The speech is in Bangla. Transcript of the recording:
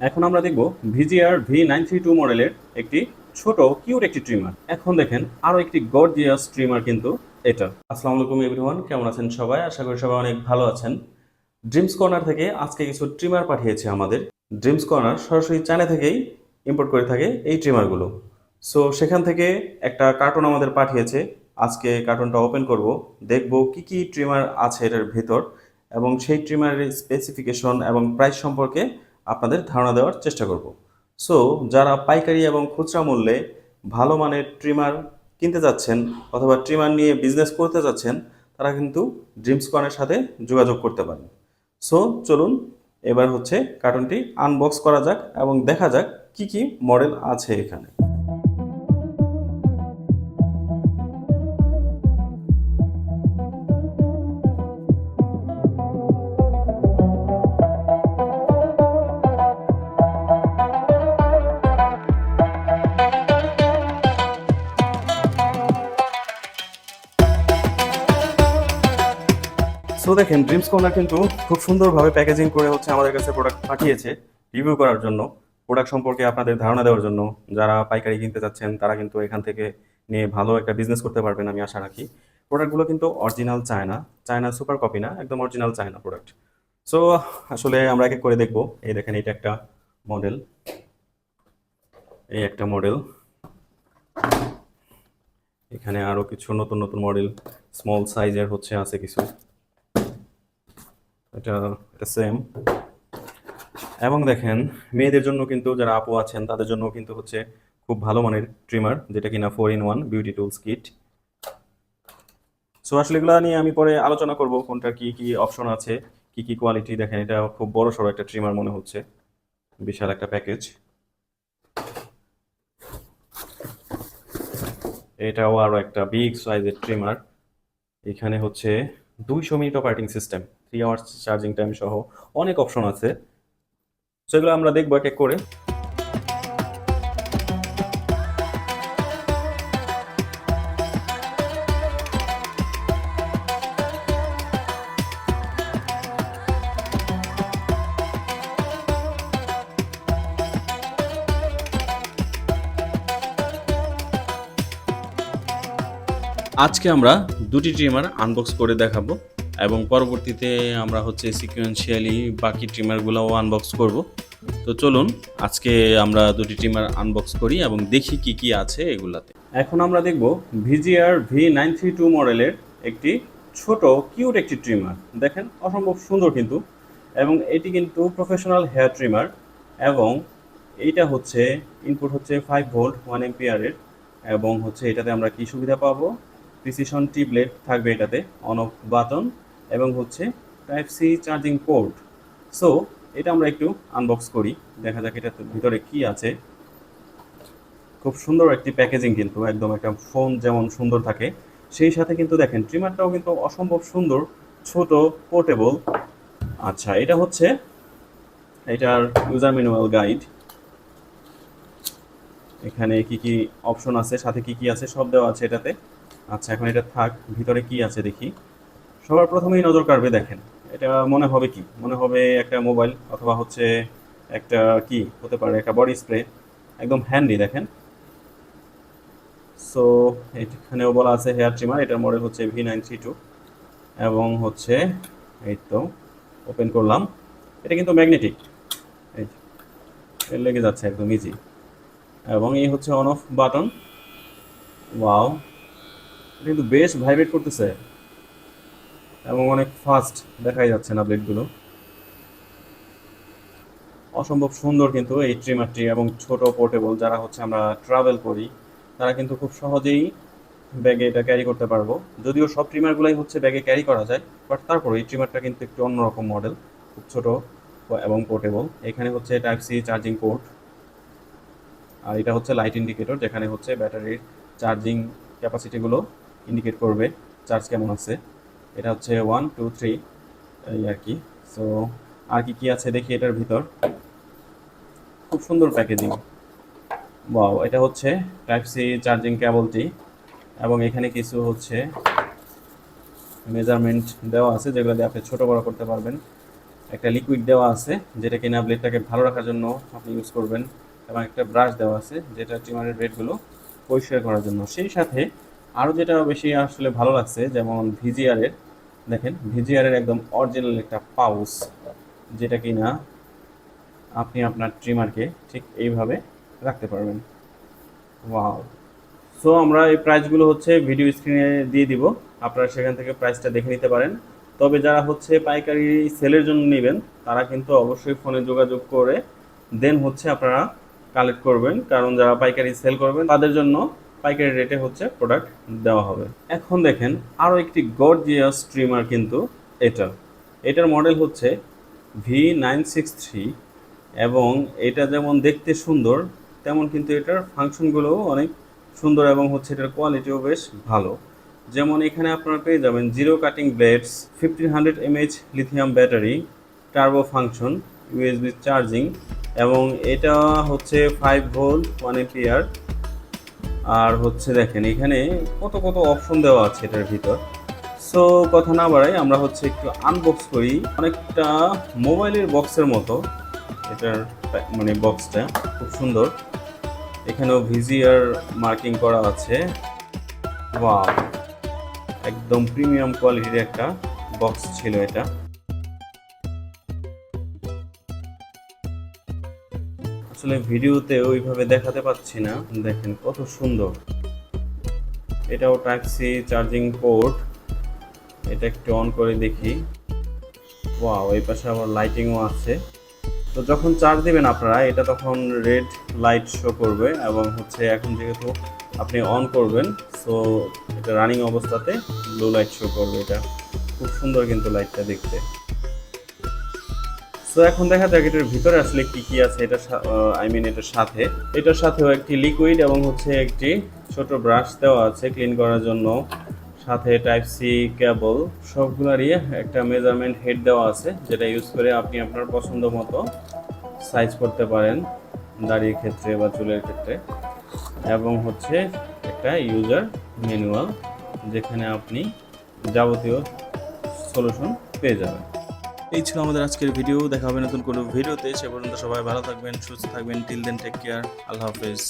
এখন আমরা দেখব VGR V nine three two মডেলের একটি ছোট কিউট একটি ট্রিমার এখন দেখেন আরও একটি গর্জিয়াস ট্রিমার কিন্তু এটা। আসসালামু আলাইকুম এভরিওয়ান কেমন আছেন সবাই? আশা করি সবাই অনেক ভালো আছেন। ড্রিমস কর্নার থেকে আজকে কিছু ট্রিমার পাঠিয়েছে আমাদের। ড্রিমস কর্নার সরাসরি চায়না থেকেই ইম্পোর্ট করে থাকে এই ট্রিমারগুলো সো সেখান থেকে একটা কার্টুন আমাদের পাঠিয়েছে। আজকে কার্টুনটা ওপেন করব। দেখব কি কি ট্রিমার আছে এটার ভেতর এবং সেই ট্রিমারের স্পেসিফিকেশন এবং প্রাইস সম্পর্কে আপনাদের ধারণা দেওয়ার চেষ্টা করব। সো যারা পাইকারি এবং খুচরা মূল্যে ভালো মানের ট্রিমার কিনতে যাচ্ছেন অথবা ট্রিমার নিয়ে বিজনেস করতে যাচ্ছেন, তারা কিন্তু ড্রিমস কনের সাথে যোগাযোগ করতে পারেন। সো চলুন, এবার হচ্ছে কার্টুনটি আনবক্স করা যাক এবং দেখা যাক কি কি মডেল আছে এখানে। সো দেখেন ড্রিমস কর্নার কিন্তু খুব সুন্দরভাবে প্যাকেজিং করে হচ্ছে আমাদের কাছে প্রোডাক্ট পাঠিয়েছে রিভিউ করার জন্য প্রোডাক্ট সম্পর্কে আপনাদের ধারণা দেওয়ার জন্য। যারা পাইকারি কিনতে চাচ্ছেন, তারা কিন্তু এখান থেকে নিয়ে ভালো একটা বিজনেস করতে পারবেন আমি আশা রাখি। প্রোডাক্টগুলো কিন্তু অরিজিনাল চায় চায়না চায়না সুপার কপি না, একদম অরিজিনাল চায়না প্রোডাক্ট সো আসলে আমরা এক এক করে দেখব। এই দেখেন এটা একটা মডেল এই একটা মডেল এখানে আরও কিছু নতুন নতুন মডেল স্মল সাইজের হচ্ছে, আছে কিছু। এটা এটা সেম এবং দেখেন, মেয়েদের জন্য কিন্তু যারা আপু আছেন, তাদের জন্য কিন্তু হচ্ছে খুব ভালো মানের ট্রিমার যেটা কিনা four in one beauty tools kit so আসলে এগুলো নিয়ে আমি পরে আলোচনা করব, কোনটার কি কি অপশন আছে, কি কি কোয়ালিটি দেখেন, এটা খুব বড় সড়ো একটা ট্রিমার মনে হচ্ছে। বিশাল একটা প্যাকেজ এটাও আরও একটা বিগ সাইজের ট্রিমার এখানে হচ্ছে দুইশো minute operating system three hours charging time সহ অনেক অপশন আছে। সেগুলো আমরা দেখব এক এক করে। আজকে আমরা দুটি ট্রিমার আনবক্স করে দেখাবো। এবং পরবর্তীতে আমরা হচ্ছে সিকুয়েন্সিয়ালি বাকি ট্রিমারগুলোও আনবক্স করব। তো চলুন, আজকে আমরা দুটি ট্রিমার আনবক্স করি এবং দেখি কি কি আছে এগুলাতে। এখন আমরা দেখব VGR V nine three two মডেলের একটি ছোট কিউট একটি ট্রিমার দেখেন, অসম্ভব সুন্দর কিন্তু। এবং এটি কিন্তু প্রফেশনাল হেয়ার ট্রিমার এবং এইটা হচ্ছে ইনপুট হচ্ছে ফাইভ ভোল্ট ওয়ান এমপিয়ারের এবং হচ্ছে এটাতে আমরা কি সুবিধা পাবো? প্রিসিশন টি ব্লেড থাকবে এটাতে অন অফ বাটন এবং হচ্ছে type C charging port so এটা আমরা একটু আনবক্স করি, দেখা যাক এটার ভিতরে কি আছে। খুব সুন্দর একটি প্যাকেজিং কিন্তু, একদম একটা ফোন যেমন সুন্দর থাকে। সেই সাথে কিন্তু দেখেন ট্রিমারটাও কিন্তু অসম্ভব সুন্দর, ছোট পোর্টেবল আচ্ছা এটা হচ্ছে এটার ইউজার ম্যানুয়াল গাইড এখানে কি কি অপশন আছে, সাথে কি কি আছে, সব দেওয়া আছে এটাতে। আচ্ছা এখন এটা থাক, ভিতরে কি আছে দেখি। সবার প্রথমেই নজর কাড়বে দেখেন। এটা মনে হবে কি? মনে হবে একটা মোবাইল অথবা হচ্ছে একটা কি হতে পারে, একটা বডি স্প্রে। একদম হ্যান্ডি দেখেন। সো এখানেও বলা আছে হেয়ার ট্রিমার এটার মডেল হচ্ছে ভি নাইন থ্রি টু এবং হচ্ছে এই তো ওপেন করলাম। এটা কিন্তু ম্যাগনেটিক এই লেগে যাচ্ছে একদম ইজি এবং এই হচ্ছে অন অফ বাটন ওয়াও এটা কিন্তু বেশ ভাইব্রেট করতেছে। এবং অনেক ফাস্ট দেখাই যাচ্ছে না ব্লেডগুলো অসম্ভব সুন্দর কিন্তু এই ট্রিমারটি এবং ছোট পোর্টেবল যারা হচ্ছে আমরা ট্রাভেল করি, তারা কিন্তু খুব সহজেই ব্যাগে এটা ক্যারি করতে পারব। যদিও সব ট্রিমারগুলাই হচ্ছে ব্যাগে ক্যারি করা যায় বাট তারপরে এই ট্রিমারটা কিন্তু একটু অন্যরকম মডেল খুব ছোট এবং পোর্টেবল এখানে হচ্ছে টাইপ সি চার্জিং পোর্ট আর এটা হচ্ছে লাইট ইন্ডিকেটর যেখানে হচ্ছে ব্যাটারির চার্জিং ক্যাপাসিটিগুলো ইন্ডিকেট করবে চার্জ কেমন আছে। এটা হচ্ছে ওয়ান টু থ্রি এই আর কি। সো আর কি কী আছে দেখি এটার ভিতর? খুব সুন্দর প্যাকেজিং ওয়াও এটা হচ্ছে টাইপ সি চার্জিং কেবলটি এবং এখানে কিছু হচ্ছে মেজারমেন্ট দেওয়া আছে, যেগুলো দিয়ে আপনি ছোটো বড় করতে পারবেন। একটা লিকুইড দেওয়া আছে, যেটা কিনা ব্লেডটাকে ভালো রাখার জন্য আপনি ইউজ করবেন। এবং একটা ব্রাশ দেওয়া আছে, যেটা ট্রিমারের ব্লেডগুলো পরিষ্কার করার জন্য। সেই সাথে আরও যেটা বেশি আসলে ভালো লাগছে, যেমন ভিজিআরের দেখেন ভিজিআরের একদম অরিজিনাল একটা পাউচ যেটা কিনা আপনি আপনার ট্রিমারকে ঠিক এইভাবে রাখতে পারবেন। ওয়াও সো আমরা এই প্রাইসগুলো হচ্ছে ভিডিও স্ক্রিনে দিয়ে দিব। আপনারা সেখান থেকে প্রাইসটা দেখে নিতে পারেন। তবে যারা হচ্ছে পাইকারি সেলের জন্য নেবেন, তারা কিন্তু অবশ্যই ফোনে যোগাযোগ করে দেন হচ্ছে আপনারা কালেক্ট করবেন। কারণ যারা পাইকারি সেল করবেন, তাদের জন্য পাইকারি রেটে হচ্ছে প্রোডাক্ট দেওয়া হবে। এখন দেখেন আরও একটি গর্জিয়াস স্ট্রিমার কিন্তু এটা। এটার মডেল হচ্ছে ভি নাইন সিক্স থ্রি এবং এটা যেমন দেখতে সুন্দর, তেমন কিন্তু এটার ফাংশনগুলোও অনেক সুন্দর এবং হচ্ছে এটার কোয়ালিটিও বেশ ভালো। যেমন এখানে আপনারা পেয়ে যাবেন zero cutting blades fifteen hundred mAh lithium battery turbo function USB charging এবং এটা হচ্ছে ফাইভ ভোল্ট ওয়ান এপিয়ার আর হচ্ছে দেখেন, এখানে কত কত অপশন দেওয়া আছে এটার ভিতর। সো কথা না বাড়াই আমরা হচ্ছে একটু আনবক্স করি। অনেকটা মোবাইলের বক্সের মতো এটার মানে বক্সটা খুব সুন্দর। এখানেও ভিজিয়ার মার্কিং করা আছে। ওয়াও একদম প্রিমিয়াম কোয়ালিটির একটা বক্স ছিল এটা। আসলে ভিডিওতে ওইভাবে দেখাতে পাচ্ছি না। দেখেন কত সুন্দর। এটাও টাইপ সি চার্জিং পোর্ট এটা একটু অন করে দেখি। ওয়াও এই পাশে আবার লাইটিংও আছে। তো যখন চার্জ দেবেন আপনারা, এটা তখন রেড লাইট শো করবে এবং হচ্ছে এখন যেহেতু আপনি অন করবেন সো এটা রানিং অবস্থাতে ব্লু লাইট শো করবে এটা। খুব সুন্দর কিন্তু লাইটটা দেখতে। সো এখন দেখা যাক এটার ভিতরে আসলে কি কি আছে। এটা আই মিন এটার সাথে। এটার সাথেও একটি লিকুইড এবং হচ্ছে একটি ছোট ব্রাশ দেওয়া আছে ক্লিন করার জন্য। সাথে টাইপ সি কেবল সবগুলারই একটা মেজারমেন্ট হেড দেওয়া আছে, যেটা ইউজ করে আপনি আপনার পছন্দ মতো সাইজ করতে পারেন দাড়ির ক্ষেত্রে বা চুলের ক্ষেত্রে। এবং হচ্ছে একটা ইউজার ম্যানুয়াল যেখানে আপনি যাবতীয় সলিউশন পেয়ে যাবেন। এই ছিল আমাদের আজকের ভিডিও। দেখা হবে নতুন কোনো ভিডিওতে। সে পর্যন্ত সবাই ভালো থাকবেন, সুস্থ থাকবেন। টিল দেন টেক কেয়ার আল্লাহ হাফেজ।